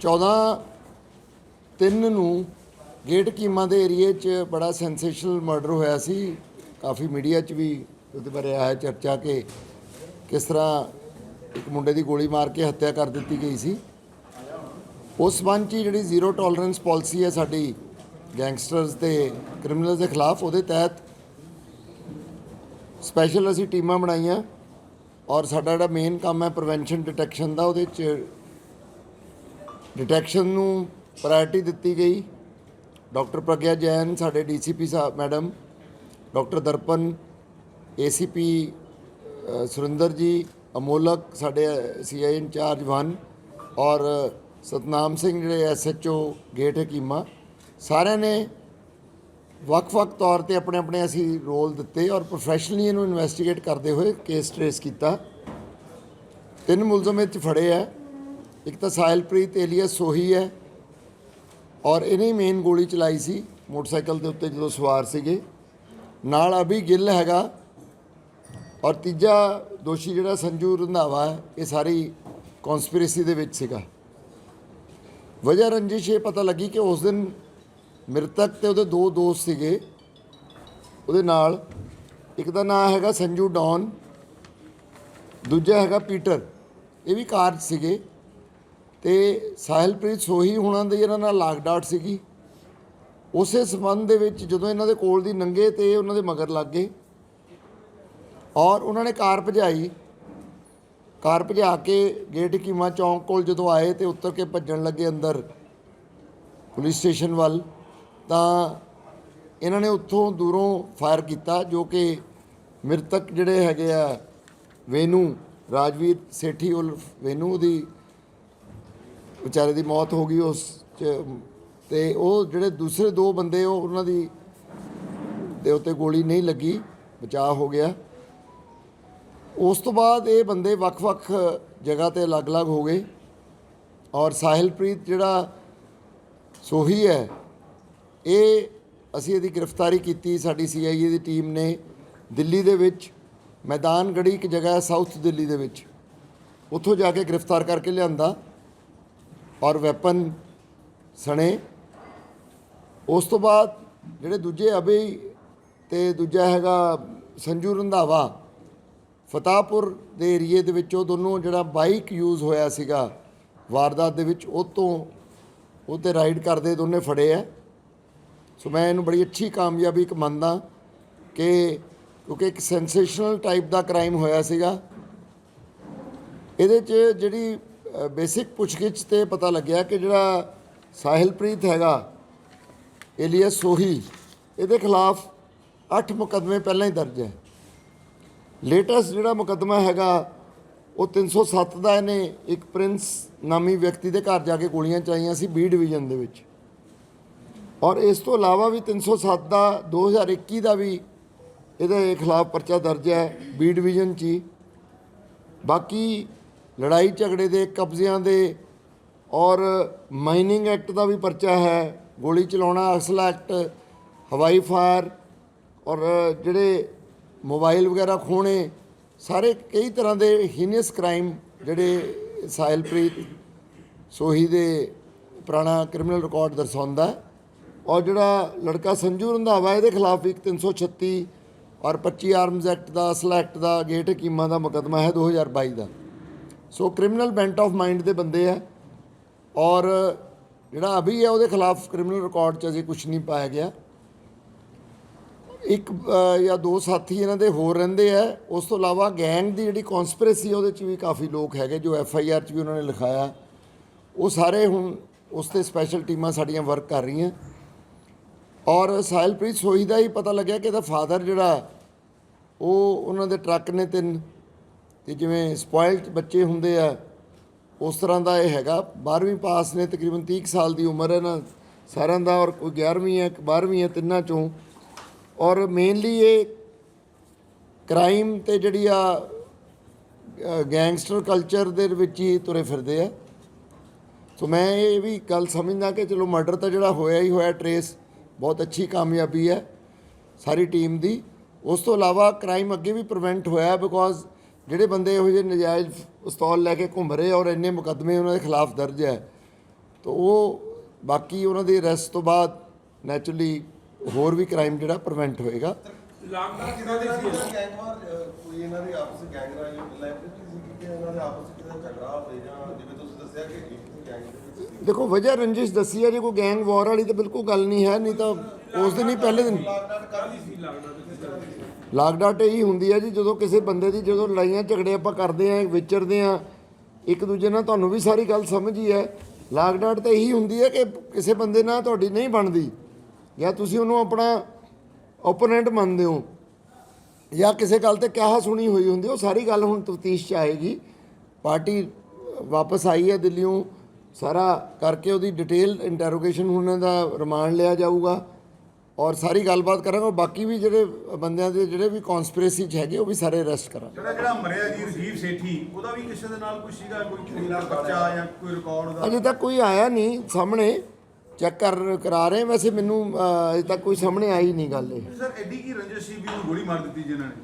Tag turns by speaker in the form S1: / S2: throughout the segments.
S1: 14 ਤਿੰਨ ਨੂੰ ਗੇਟ ਕੀਮਾ ਦੇ ਏਰੀਏ 'ਚ ਬੜਾ ਸੈਂਸੇਸ਼ਨਲ ਮਰਡਰ ਹੋਇਆ ਸੀ। ਕਾਫੀ ਮੀਡੀਆ 'ਚ ਵੀ ਉਹਦੇ ਬਾਰੇ ਆਇਆ ਚਰਚਾ ਕਿ ਕਿਸ ਤਰ੍ਹਾਂ ਇੱਕ ਮੁੰਡੇ ਦੀ ਗੋਲੀ ਮਾਰ ਕੇ ਹੱਤਿਆ ਕਰ ਦਿੱਤੀ ਗਈ ਸੀ। ਉਸ ਸੰਬੰਧ 'ਚ ਹੀ ਜਿਹੜੀ ਜ਼ੀਰੋ ਟੋਲਰੈਂਸ ਪਾਲਿਸੀ ਹੈ ਸਾਡੀ ਗੈਂਗਸਟਰਸ ਤੇ ਕ੍ਰਿਮੀਨਲਸ ਦੇ ਖਿਲਾਫ, ਉਹਦੇ ਤਹਿਤ ਸਪੈਸ਼ਲ ਅਸੀਂ ਟੀਮਾਂ ਬਣਾਈਆਂ ਔਰ ਸਾਡਾ ਜਿਹੜਾ ਮੇਨ ਕੰਮ ਹੈ ਪ੍ਰੀਵੈਂਸ਼ਨ ਡਿਟੈਕਸ਼ਨ ਦਾ, ਉਹਦੇ 'ਚ ਡਿਟੈਕਸ਼ਨ ਨੂੰ ਪ੍ਰਾਇੋਰਟੀ ਦਿੱਤੀ ਗਈ। ਡਾਕਟਰ ਪ੍ਰਗਿਆ ਜੈਨ, ਸਾਡੇ ਡੀਸੀਪੀ ਸਾਹਿਬ madam doctor Darpan ACP Surinder ji, Amolak, ਸਾਡੇ ਸੀਆਈ ਇੰਚਾਰਜ 1 ਔਰ ਸਤਨਾਮ ਸਿੰਘ, ਜਿਹੜੇ ਐਸਐਚਓ ਗੇਟ ਹਕੀਮਾ ਸਾਰਿਆਂ ਨੇ ਵੱਖ-ਵੱਖ ਤੌਰ ਤੇ ਆਪਣੇ ਆਪਣੇ ਅਸੀਂ ਰੋਲ ਦਿੱਤੇ ਔਰ ਪ੍ਰੋਫੈਸ਼ਨਲੀ ਇਹਨੂੰ ਇਨਵੈਸਟੀਗੇਟ ਕਰਦੇ ਹੋਏ ਕੇਸ ਟ੍ਰੇਸ ਕੀਤਾ। ਤਿੰਨ ਮੁਲਜ਼ਮ ਇਹ 'ਚ ਫੜੇ ਆ। ਇੱਕ ਤਾਂ ਸਾਹਿਲਪ੍ਰੀਤ ਏਲੀਅਸ ਸੋਹੀ ਹੈ ਔਰ ਇਹਨੇ ਮੇਨ ਗੋਲੀ ਚਲਾਈ ਸੀ ਮੋਟਰਸਾਈਕਲ ਦੇ ਉੱਤੇ ਜਦੋਂ ਸਵਾਰ ਸੀਗੇ। ਨਾਲ ਅਭੀ ਗਿੱਲ ਹੈਗਾ ਔਰ ਤੀਜਾ ਦੋਸ਼ੀ ਜਿਹੜਾ ਸੰਜੂ ਰੰਧਾਵਾ ਹੈ, ਇਹ ਸਾਰੀ ਕਨਸਪੀਰੇਸੀ ਦੇ ਵਿੱਚ ਸੀਗਾ। ਵਜ੍ਹਾ ਰੰਜਿਸ਼ ਇਹ ਪਤਾ ਲੱਗੀ ਕਿ ਉਸ ਦਿਨ ਮ੍ਰਿਤਕ ਤੇ ਉਹਦੇ ਦੋ ਦੋਸਤ ਸੀਗੇ। ਉਹਦੇ ਨਾਲ ਇੱਕ ਦਾ ਨਾਮ ਹੈਗਾ ਸੰਜੂ ਡੌਨ, ਦੂਜਾ ਹੈਗਾ ਪੀਟਰ। ਇਹ ਵੀ ਕਾਰ 'ਚ ਸੀਗੇ। ਤੇ ਸਾਹਿਲਪ੍ਰੀਤ ਸੋਹੀ ਹੁਣਾਂ ਦੀ ਇਹਨਾਂ ਨਾਲ ਲਾਗ ਡਾਟ ਸੀਗੀ। ਉਸੇ ਸਬੰਧ ਦੇ ਵਿੱਚ ਜਦੋਂ ਇਹਨਾਂ ਦੇ ਕੋਲ ਦੀ ਨੰਗੇ ਤੇ ਉਹਨਾਂ ਦੇ ਮਗਰ ਲੱਗ ਗਏ। ਔਰ ਉਹਨਾਂ ਨੇ ਕਾਰ ਭਜਾਈ। ਕਾਰ ਭਜਾ ਕੇ ਗੇਟ ਕੀਮਾ ਚੌਂਕ ਕੋਲ ਜਦੋਂ ਆਏ ਤੇ ਉੱਤਰ ਕੇ ਭੱਜਣ ਲੱਗੇ ਅੰਦਰ ਪੁਲਿਸ ਸਟੇਸ਼ਨ ਵੱਲ, ਤਾਂ ਇਹਨਾਂ ਨੇ ਉੱਥੋਂ ਦੂਰੋਂ ਫਾਇਰ ਕੀਤਾ ਜੋ ਕਿ ਮ੍ਰਿਤਕ ਜਿਹੜੇ ਹੈਗੇ ਆ ਵੇਨੂ, ਰਾਜਵੀਰ ਸੇਠੀ ਉਲਫ ਵੇਨੂ ਦੀ ਵਿਚਾਰੇ ਦੀ ਮੌਤ ਹੋ ਗਈ ਉਸ 'ਚ, ਤੇ ਉਹ ਜਿਹੜੇ ਦੂਸਰੇ ਦੋ ਬੰਦੇ ਉਹ ਉਹਨਾਂ ਦੀ ਦੇ ਉੱਤੇ ਗੋਲੀ ਨਹੀਂ ਲੱਗੀ, ਬਚਾਅ ਹੋ ਗਿਆ। ਉਸ ਤੋਂ ਬਾਅਦ ਇਹ ਬੰਦੇ ਵੱਖ-ਵੱਖ ਜਗ੍ਹਾ ਤੇ ਅਲੱਗ-ਅਲੱਗ ਹੋ ਗਏ। ਔਰ ਸਾਹਿਲਪ੍ਰੀਤ ਜਿਹੜਾ ਸੋਹੀ ਹੈ, ਇਹ ਅਸੀਂ ਇਹਦੀ ਗ੍ਰਿਫਤਾਰੀ ਕੀਤੀ ਸਾਡੀ ਸੀਆਈਏ ਦੀ ਟੀਮ ਨੇ ਦਿੱਲੀ ਦੇ ਵਿੱਚ। ਮੈਦਾਨ ਗੜੀ ਇੱਕ ਜਗ੍ਹਾ ਹੈ, ਸਾਊਥ ਦਿੱਲੀ ਦੇ ਵਿੱਚ। ਉੱਥੋਂ ਜਾ ਕੇ ਗ੍ਰਿਫਤਾਰ ਕਰਕੇ ਲਿਆਂਦਾ। ਔਰ ਵੈਪਨ ਸਣੇ। ਉਸ ਤੋਂ ਬਾਅਦ ਜਿਹੜੇ ਦੂਜੇ ਅਭੀ ਤੇ ਦੂਜਾ ਹੈਗਾ ਸੰਜੂ ਰੰਧਾਵਾ, ਫਤਾਹਪੁਰ ਦੇ ਏਰੀਏ ਦੇ ਵਿੱਚ ਉਹ ਦੋਨੋਂ ਜਿਹੜਾ ਬਾਈਕ ਯੂਜ਼ ਹੋਇਆ ਸੀਗਾ ਵਾਰਦਾਤ ਦੇ ਵਿੱਚ, ਉਹ ਤੋਂ ਉਹ ਤੇ ਰਾਈਡ ਕਰਦੇ ਦੋਨੇ ਫੜੇ ਆ। ਸੋ ਮੈਂ ਇਹਨੂੰ ਬੜੀ ਅੱਛੀ ਕਾਮਯਾਬੀ ਇੱਕ ਮੰਨਦਾ ਕਿ ਕਿਉਂਕਿ ਇੱਕ ਸੈਂਸੇਸ਼ਨਲ ਟਾਈਪ ਦਾ ਕ੍ਰਾਈਮ ਹੋਇਆ ਸੀਗਾ। ਇਹਦੇ 'ਚ ਜਿਹੜੀ ਬੇਸਿਕ ਪੁੱਛਗਿੱਛ ਤੇ ਪਤਾ ਲੱਗਿਆ ਕਿ ਜਿਹੜਾ ਸਾਹਿਲਪ੍ਰੀਤ ਹੈਗਾ, ਏਲੀਅਸ ਸੋਹੀ, ਇਹਦੇ ਖਿਲਾਫ 8 ਮੁਕੱਦਮੇ ਪਹਿਲਾਂ ਹੀ ਦਰਜ ਹੈ। ਲੇਟੈਸਟ ਜਿਹੜਾ ਮੁਕੱਦਮਾ ਹੈਗਾ, ਉਹ 307 ਦਾ ਇਹਨੇ ਇੱਕ ਪ੍ਰਿੰਸ ਨਾਮੀ ਵਿਅਕਤੀ ਦੇ ਘਰ ਜਾ ਕੇ ਗੋਲੀਆਂ ਚਲਾਈਆਂ ਸੀ, ਬੀ ਡਿਵੀਜ਼ਨ ਦੇ ਵਿੱਚ। ਔਰ ਇਸ ਤੋਂ ਇਲਾਵਾ ਵੀ 307 ਦਾ 2021 ਦਾ ਵੀ ਇਹਦੇ ਖਿਲਾਫ ਪਰਚਾ ਦਰਜ ਹੈ, ਬੀ ਡਿਵੀਜ਼ਨ 'ਚ ਹੀ। ਬਾਕੀ ਲੜਾਈ ਝਗੜੇ ਦੇ ਕਬਜ਼ਿਆਂ ਦੇ ਔਰ ਮਾਈਨਿੰਗ ਐਕਟ ਦਾ ਵੀ ਪਰਚਾ ਹੈ, ਗੋਲੀ ਚਲਾਉਣਾ, ਅਸਲਾ ਐਕਟ, ਹਵਾਈ ਫਾਇਰ ਔਰ ਜਿਹੜੇ ਮੋਬਾਈਲ ਵਗੈਰਾ ਖੋਣੇ ਸਾਰੇ ਕਈ ਤਰ੍ਹਾਂ ਦੇ ਹੀਨੀਅਸ ਕ੍ਰਾਈਮ ਜਿਹੜੇ ਸਾਇਲਪ੍ਰੀਤ ਸੋਹੀ ਦੇ ਪੁਰਾਣਾ ਕ੍ਰਿਮੀਨਲ ਰਿਕਾਰਡ ਦਰਸਾਉਂਦਾ ਹੈ। ਔਰ ਜਿਹੜਾ ਲੜਕਾ ਸੰਜੂ ਰੰਧਾਵਾ, ਇਹਦੇ ਖਿਲਾਫ ਵੀ ਇੱਕ 336 ਔਰ 25 ਆਰਮਜ਼ ਐਕਟ ਦਾ, ਅਸਲਾ ਐਕਟ ਦਾ, ਗੇਟ ਹਕੀਮਾਂ ਦਾ ਮੁਕੱਦਮਾ ਹੈ 2022 ਦਾ so criminal bent of mind ਦੇ ਬੰਦੇ ਆ ਔਰ ਜਿਹੜਾ ਅਭੀ ਹੈ ਉਹਦੇ ਖਿਲਾਫ ਕ੍ਰਿਮੀਨਲ ਰਿਕਾਰਡ 'ਚ ਅਜੇ ਕੁਝ ਨਹੀਂ ਪਾਇਆ ਗਿਆ। ਇੱਕ ਜਾਂ ਦੋ ਸਾਥੀ ਇਹਨਾਂ ਦੇ ਹੋਰ ਰਹਿੰਦੇ ਆ ਉਸ ਤੋਂ ਇਲਾਵਾ ਗੈਂਗ ਦੀ ਜਿਹੜੀ ਕਨਸਪੀਰੇਸੀ ਉਹਦੇ 'ਚ ਵੀ ਕਾਫੀ ਲੋਕ ਹੈਗੇ ਜੋ ਐਫ ਆਈ ਆਰ 'ਚ ਵੀ ਉਹਨਾਂ ਨੇ ਲਿਖਾਇਆ ਉਹ ਸਾਰੇ ਹੁਣ ਉਸ ਤੇ ਸਪੈਸ਼ਲ ਟੀਮਾਂ ਸਾਡੀਆਂ ਵਰਕ ਕਰ ਰਹੀਆਂ। ਔਰ ਸਾਹਿਲਪ੍ਰੀਤ ਸੋਹੀ ਦਾ ਹੀ ਪਤਾ ਲੱਗਿਆ ਕਿ ਇਹਦਾ ਫਾਦਰ ਜਿਹੜਾ ਉਹ ਉਹਨਾਂ ਦੇ ਟਰੱਕ ਨੇ ਤਿੰਨ ਤੇ ਜਿਵੇਂ ਸਪੋਇਲਡ ਬੱਚੇ ਹੁੰਦੇ ਆ, ਉਸ ਤਰ੍ਹਾਂ ਦਾ ਇਹ ਹੈਗਾ। 12ਵੀਂ ਪਾਸ ਨੇ ਤਕਰੀਬਨ 30 ਕੁ ਸਾਲ ਦੀ ਉਮਰ ਹੈ ਨਾ, ਸਾਰਿਆਂ ਦਾ, ਔਰ ਕੋਈ 11ਵੀਂ ਹੈ 12ਵੀਂ ਹੈ, ਤਿੰਨਾਂ ਚੋਂ। ਔਰ ਮੇਨਲੀ ਇਹ ਕ੍ਰਾਈਮ ਤੇ ਜਿਹੜੀ ਆ ਗੈਂਗਸਟਰ ਕਲਚਰ ਦੇ ਵਿੱਚ ਹੀ ਤੁਰੇ ਫਿਰਦੇ ਆ। ਸੋ ਮੈਂ ਇਹ ਵੀ ਗੱਲ ਸਮਝਦਾ ਕਿ ਚਲੋ ਮਰਡਰ ਤਾਂ ਜਿਹੜਾ ਹੋਇਆ ਹੀ ਹੋਇਆ ਟਰੇਸ ਬਹੁਤ ਅੱਛੀ ਕਾਮਯਾਬੀ ਹੈ ਸਾਰੀ ਟੀਮ ਦੀ। ਉਸ ਤੋਂ ਇਲਾਵਾ ਕ੍ਰਾਈਮ ਅੱਗੇ ਵੀ ਪ੍ਰੀਵੈਂਟ ਹੋਇਆ ਬਿਕੋਜ਼ ਜਿਹੜੇ ਬੰਦੇ ਇਹੋ ਜਿਹੇ ਨਜਾਇਜ਼ ਪਿਸਤੌਲ ਲੈ ਕੇ ਘੁੰਮ ਰਹੇ ਔਰ ਇੰਨੇ ਮੁਕੱਦਮੇ ਉਹਨਾਂ ਦੇ ਖਿਲਾਫ ਦਰਜ ਹੈ ਤਾਂ ਉਹ ਬਾਕੀ ਉਹਨਾਂ ਦੇ ਅਰੈਸਟ ਤੋਂ ਬਾਅਦ ਨੈਚੁਰਲੀ ਹੋਰ ਵੀ ਕ੍ਰਾਈਮ ਜਿਹੜਾ ਪ੍ਰੀਵੈਂਟ ਹੋਏਗਾ।
S2: ਲਾਕਡਾਊਨ ਕਿਦਾਂ ਦੀ ਸੀ
S3: ਗੈਂਗਵਾਰ ਅਹ, ਕੋਈ ਇਹਨਾਂ ਦੇ ਆਪਸ ਗੈਂਗ ਰਾਜ ਲਾਇਬ੍ਰੇਰੀ ਸੀ ਕਿ ਇਹਨਾਂ ਦੇ ਆਪਸ ਵਿੱਚ ਕਿਤੇ ਝਗੜਾ ਹੋਵੇ ਜਾਂ ਜਿਵੇਂ ਤੁਸੀਂ ਦੱਸਿਆ ਕਿ ਇੱਕ ਗੈਂਗ ਦੇ ਵਿੱਚ ਸੀ।
S1: ਦੇਖੋ ਵਜ੍ਹਾ ਰੰਜਿਸ਼ ਦੱਸੀ ਹੈ ਜੇ ਕੋਈ ਗੈਂਗ ਵਾਰ ਵਾਲੀ ਤਾਂ ਬਿਲਕੁਲ ਗੱਲ ਨਹੀਂ ਹੈ ਨਹੀਂ ਤਾਂ ਉਸ ਦਿਨ ਹੀ ਪਹਿਲੇ ਦਿਨ
S2: ਸੀ। ਲਾਗਡਾਟ ਤਰ੍ਹਾਂ
S1: ਇਹੀ ਹੁੰਦੀ ਹੈ ਜੀ, ਜਦੋਂ ਕਿਸੇ ਬੰਦੇ ਦੀ ਜਦੋਂ ਲੜਾਈਆਂ ਝਗੜੇ ਆਪਾਂ ਕਰਦੇ ਆਂ, ਵਿਚਰਦੇ ਆਂ, ਇੱਕ ਦੂਜੇ ਨਾਲ ਤੁਹਾਨੂੰ ਵੀ ਸਾਰੀ ਗੱਲ ਸਮਝ ਹੀ ਹੈ। ਲਾਗਡਾਟ ਤਾਂ ਇਹੀ ਹੁੰਦੀ ਹੈ ਕਿ ਕਿਸੇ ਬੰਦੇ ਨਾਲ ਤੁਹਾਡੀ ਨਹੀਂ ਬਣਦੀ। ਜਾਂ ਤੁਸੀਂ ਉਹਨੂੰ ਆਪਣਾ ਓਪੋਨੈਂਟ ਮੰਨਦੇ ਹੋ, ਜਾਂ ਕਿਸੇ ਗੱਲ ਤੇ ਕਿਹਾ ਸੁਣੀ ਹੋਈ ਹੁੰਦੀ ਉਹ ਸਾਰੀ ਗੱਲ ਹੁਣ ਤਫਤੀਸ਼ 'ਚ ਆਏਗੀ। ਪਾਰਟੀ ਵਾਪਸ ਆਈ ਹੈ ਦਿੱਲੀੋਂ ਸਾਰਾ ਕਰਕੇ ਉਹਦੀ ਡਿਟੇਲ ਇੰਟਰੋਗੇਸ਼ਨ ਉਹਨਾਂ ਦਾ ਰਿਮਾਂਡ ਲਿਆ ਜਾਊਗਾ। ਔਰ ਸਾਰੀ ਗੱਲਬਾਤ ਕਰਾਂਗੇ ਔਰ ਬਾਕੀ ਵੀ ਜਿਹੜੇ ਬੰਦਿਆਂ ਦੇ ਜਿਹੜੇ ਵੀ ਕਨਸਪੀਰੇਸੀ 'ਚ ਹੈਗੇ ਉਹ ਵੀ ਸਾਰੇ ਅਰੈਸਟ ਕਰਾਂਗੇ।
S4: ਜਿਹੜਾ ਜਿਹੜਾ ਮਰਿਆ ਜੀ ਰਜੀਵ ਸੇਠੀ ਉਹਦਾ ਵੀ ਕਿਸੇ ਦੇ ਨਾਲ ਕੋਈ ਸੀਗਾ ਕੋਈ ਬੱਚਾ ਜਾਂ ਕੋਈ ਰਿਕਾਰਡ ਉਹਦਾ
S1: ਅਜੇ ਤੱਕ ਕੋਈ ਆਇਆ ਨਹੀਂ ਸਾਹਮਣੇ। ਚੈੱਕ ਕਰ ਕਰਾ ਰਹੇ। ਵੈਸੇ ਮੈਨੂੰ ਅਜੇ ਤੱਕ ਕੋਈ ਸਾਹਮਣੇ ਆਈ ਨਹੀਂ ਗੱਲ ਇਹ।
S4: ਸਰ ਐਡੀ ਕੀ ਰੰਜਿਸ਼ ਸੀ ਵੀ ਉਹਨੂੰ ਗੋਲੀ ਮਾਰ ਦਿੱਤੀ ਜਿਨ੍ਹਾਂ ਨੇ?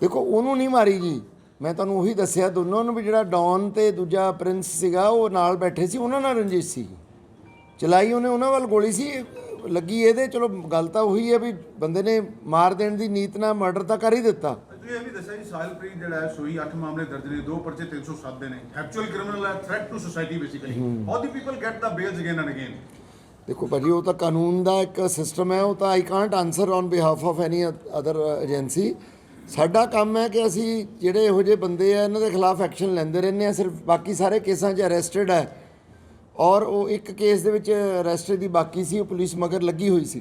S1: ਦੇਖੋ ਉਹਨੂੰ ਨਹੀਂ ਮਾਰੀ ਜੀ। ਮੈਂ ਤੁਹਾਨੂੰ ਉਹੀ ਦੱਸਿਆ ਦੋਨੋਂ ਨੂੰ ਵੀ ਜਿਹੜਾ ਡੌਨ ਤੇ ਦੂਜਾ ਪ੍ਰਿੰਸ ਸੀਗਾ ਉਹ ਨਾਲ ਬੈਠੇ ਸੀ ਉਹਨਾਂ ਨਾਲ ਰੰਜਿਸ਼ ਸੀ। ਚਲਾਈ ਉਹਨੇ ਉਹਨਾਂ ਵੱਲ ਗੋਲੀ ਸੀ। ਲੱਗੀ ਇਹਦੇ ਚਲੋ ਗੱਲ ਤਾਂ ਉਹੀ ਹੈ ਵੀ ਬੰਦੇ ਨੇ ਮਾਰ ਦੇਣ ਦੀ ਨੀਤ ਨਾਲ ਮਰਡਰ ਤਾਂ ਕਰ ਹੀ ਦਿੱਤਾ।
S4: ਤੁਸੀਂ ਇਹ ਵੀ ਦੱਸਿਆ ਜੀ ਸਾਹਿਲਪ੍ਰੀਤ ਜਿਹੜਾ ਹੈ ਸੋਈ 8 ਮਾਮਲੇ ਦਰਜ ਨੇ ਦੋ ਪਰਚੇ 307 ਦੇ ਨੇ। ਐਕਚੁਅਲ ਕ੍ਰਿਮੀਨਲ ਹੈ threat to society basically how the people get the bails again and again
S1: ਦੇਖੋ ਭਾਜੀ ਉਹ ਤਾਂ ਕਾਨੂੰਨ ਦਾ ਇੱਕ ਸਿਸਟਮ ਹੈ ਉਹ ਤਾਂ I can't answer on behalf of any other agency ਸਾਡਾ ਕੰਮ ਹੈ ਕਿ ਅਸੀਂ ਜਿਹੜੇ ਇਹੋ ਜਿਹੇ ਬੰਦੇ ਆ ਇਹਨਾਂ ਦੇ ਖਿਲਾਫ ਐਕਸ਼ਨ ਲੈਂਦੇ ਰਹਿੰਦੇ ਆ ਸਿਰਫ ਬਾਕੀ ਸਾਰੇ ਕੇਸਾਂ 'ਚ ਅਰੈਸਟਡ ਹੈ। ਔਰ ਉਹ ਇੱਕ ਕੇਸ ਦੇ ਵਿੱਚ ਅਰੈਸਟ ਦੀ ਬਾਕੀ ਸੀ, ਉਹ ਪੁਲਿਸ ਮਗਰ ਲੱਗੀ ਹੋਈ ਸੀ।